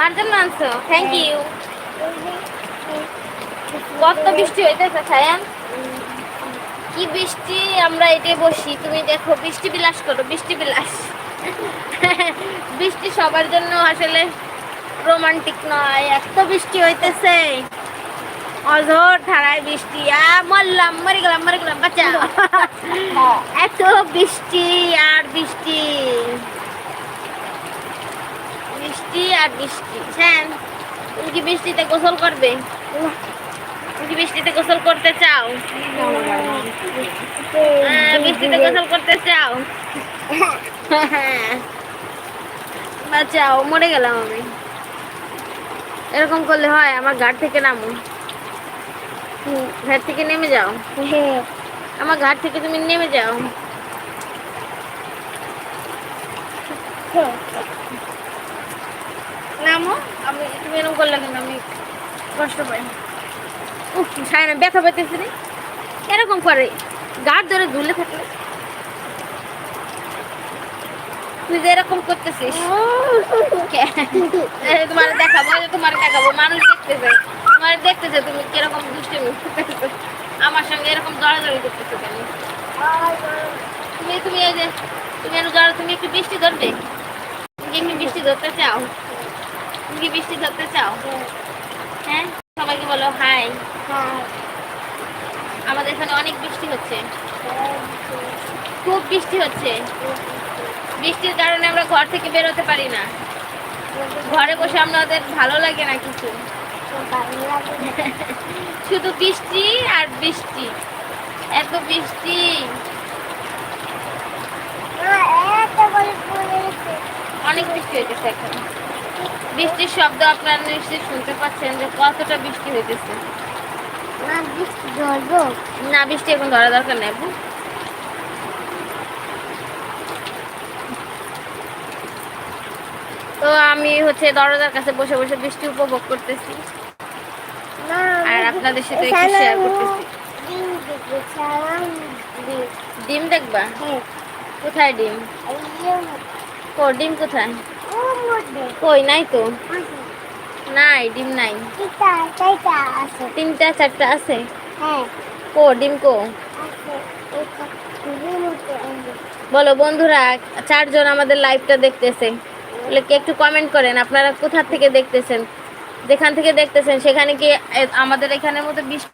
মার জন্য আনছো? থ্যাংক ইউ কত বৃষ্টি হইতেছে সায়ান? কি বৃষ্টি? আমরা এটাই বসি। তুমি দেখো বৃষ্টি বিলাস করো বৃষ্টি বিলাস। বৃষ্টি সবার জন্য আসলে রোমান্টিক নয়। এত বৃষ্টি হইতেছে। অঝোর ধারায় বৃষ্টি। আ মরলাম মরে গেলাম মরে গেলাম বাচ্চা এত বৃষ্টি আর বৃষ্টি। বৃষ্টি আর বৃষ্টি। হ্যাঁ তুমি কি বৃষ্টিতে গোসল করবে? তুমি কি বৃষ্টিতে গোসল করতে চাও? বৃষ্টিতে গোসল করতে চাও? বাঁচাও, মরে গেলাম আমি। এরকম করলে হয়, আমার ঘাট থেকে নামো। ঘাট থেকে নেমে যাও। আমার ঘাট থেকে তুমি নেমে যাও। নামো, আমি তুমি এরকম করলে কেন? আমি কষ্ট পাই। উফ সায় না ব্যথা পেতেছি রে। এরকম করে, গাঢ় ধরে ঝুলে থাকলে তুই যে এরকম করতেছিস তোমার দেখাবো তোমার দেখাবো, মানুষ দেখতেছে তোমার দেখতেছে তুমি কীরকম দুষ্টুমি আমার সঙ্গে এরকম দরাদরি করতেছো কেন? তুমি তুমি এই যে, তুমি একটু তুমি একটু বৃষ্টি ধরবে? তুমি একটু বৃষ্টি ধরতে চাও? তুমি কি বৃষ্টি ধরতে চাও? হ্যাঁ? সবাইকে বলো হাই আমাদের এখানে অনেক বৃষ্টি হচ্ছে। খুব বৃষ্টি হচ্ছে। বৃষ্টির কারণে আমরা ঘর থেকে বেরোতে পারি না। ঘরে বসে আমাদের ভালো লাগে না কিছু। শুধু বৃষ্টি আর বৃষ্টি। এত বৃষ্টি। অনেক বৃষ্টি হইতেছে এখন। বৃষ্টির শব্দ আপনারা নিশ্চয়ই শুনতে পাচ্ছেন যে কতটা বৃষ্টি হইতেছে। না বৃষ্টি ধরবো না বৃষ্টি এখন ধরা দরকার নেই আপু। তো আমি হচ্ছে দরজার কাছে বসে বসে বৃষ্টি উপভোগ করতেছি। আর আপনাদের সাথে একটু শেয়ার করতেছি। ডিম দেখবা কোথায় ডিম? ও ডিম কোথায়? কই নাই তো? নাই ডিম নাই। তিনটা চারটা আছে? কো ডিম কো? বলো বন্ধুরা চারজন আমাদের লাইভটা দেখতেছে। কি একটু কমেন্ট করেন আপনারা কোথা থেকে দেখতেছেন? যেখান থেকে দেখতেছেন সেখানে কি আমাদের এখানের মতো বৃষ্টি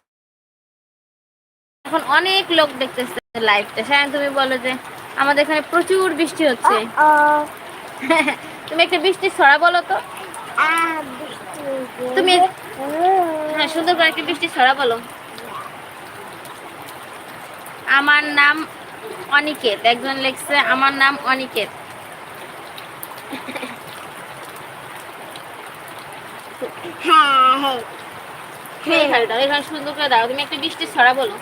এখন অনেক লোক দেখতেছে লাইভটা হ্যাঁ তুমি বলো যে আমাদের এখানে প্রচুর বৃষ্টি হচ্ছে। তুমি একটা বৃষ্টির ছড়া বলো তো। তুমি হ্যাঁ সুন্দর করে একটা বৃষ্টির ছড়া বলো। আমার নাম অনিকেত, একজন লিখছে, আমার নাম অনিকেত। সুন্দর করে দাও, তুমি একটা বৃষ্টির ছড়া বলো।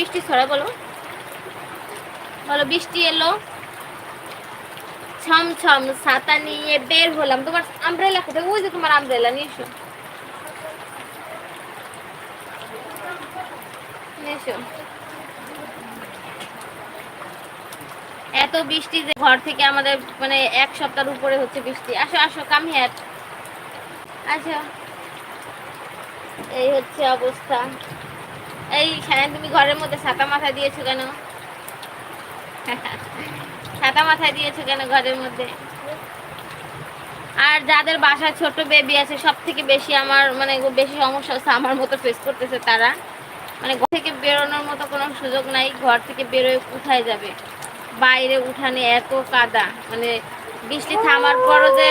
বৃষ্টির ছড়া বলো। বলো, বৃষ্টি এলো। ছম ছম ছাতা নিয়ে বের হলাম। তোমার আমব্রেলা কোথায়? ওই যে তোমার আমব্রেলা নিয়ে এত বৃষ্টি যে ঘর থেকে আমাদের মানে এক সপ্তাহের উপরে হচ্ছে বৃষ্টি। আসো আসো কাম হ্যাট আসো। এই হচ্ছে অবস্থা। এই হ্যাঁ তুমি ঘরের মধ্যে ছাতা মাথায় দিয়েছ কেন? ছাতা মাথায় দিয়েছ কেন ঘরের মধ্যে? আর যাদের বাসায় ছোট বেবি আছে সব থেকে বেশি আমার মানে বেশি সমস্যা হচ্ছে আমার মতো ফেস করতেছে তারা। মানে ঘর থেকে বেরোনোর মতো কোনো সুযোগ নাই, ঘর থেকে বেরোয় কোথায় যাবে? বাইরে উঠানে এত কাদা মানে বৃষ্টি থামার পরও যে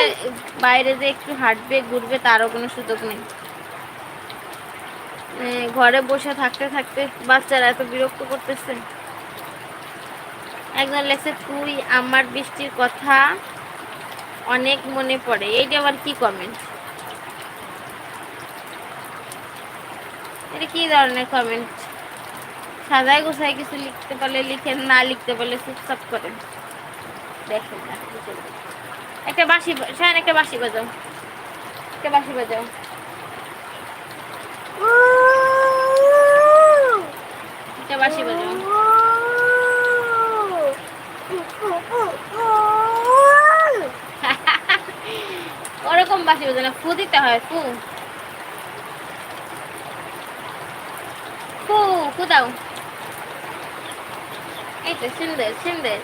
বাইরে যে একটু হাঁটবে, ঘুরবে, তারও কোনো সুযোগ নেই। ঘরে বসে থাকতে থাকতে বাচ্চারা এত বিরক্ত করতেছে। একজন লেখছে, তুই আমার বৃষ্টির কথা অনেক মনে পড়ে। এইটা আবার কি কমেন্ট এটা কি ধরনের কমেন্ট সাজায় গোছায় কিছু লিখতে পারলে লিখেন, না লিখতে পারলে চুপচাপ করেন। দেখেন। একটা বাঁশি বা- একটা বাঁশি বাজাও। একটা বাঁশি বাজাও এরকম বাসি বাজে না ফু দিতে হয় ফু ফু ফু দাও এই তো সুন্দর সুন্দর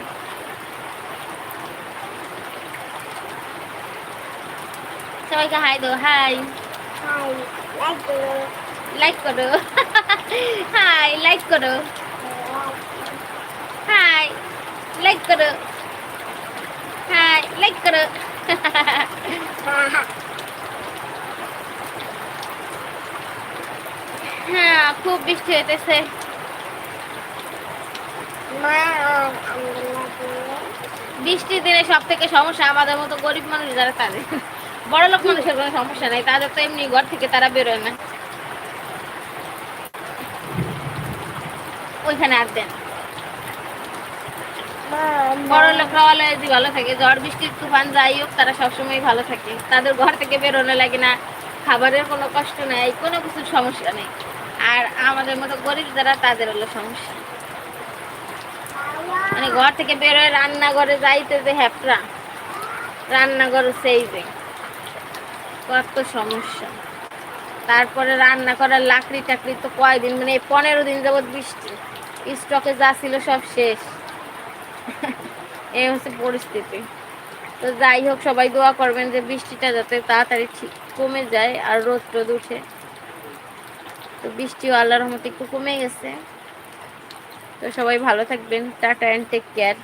সবাইকে হাই দো হাই লাইক করো হাই লাইক করো হাই লাইক করো হাই লাইক করো হ্যাঁ খুব বৃষ্টি হইতেছে। বৃষ্টির দিনে সব থেকে সমস্যা আমাদের মতো গরিব মানুষ যারা তাদের। বড় লোক মানুষের কোনো সমস্যা নাই, তাদের তো এমনি ঘর থেকে তারা বেরোয় না। ওইখানে আর দেন। বড় লোকরা ভালো থাকে, ঝড়, বৃষ্টির তুফান যাই হোক, তারা সবসময় ভালো থাকে। তাদের ঘর থেকে বেরোনো লাগে না, খাবারের কোনো কষ্ট নাই, কোনো কিছুর সমস্যা নেই। আর আমাদের মতো গরিব যারা, তাদের হলো সমস্যা। মানে ঘর থেকে বেরোয় রান্নাঘরে যাইতে যে হ্যাপরা রান্নাঘর সেই যে কত সমস্যা। তারপরে রান্না করার লাকড়ি টাকড়ি তো কয়দিন মানে পনেরো দিন যাবৎ বৃষ্টি। স্টকে যা ছিল সব শেষ। এই হচ্ছে পরিস্থিতি। তো যাই হোক, সবাই দোয়া করবেন যে বৃষ্টিটা যাতে তাড়াতাড়ি ঠিক কমে যায় আর রোদ রোদ উঠে। তো বৃষ্টিও আল্লাহর রহমতে একটু কমে গেছে। তো সবাই ভালো থাকবেন, টাটা অ্যান্ড টেক কেয়ার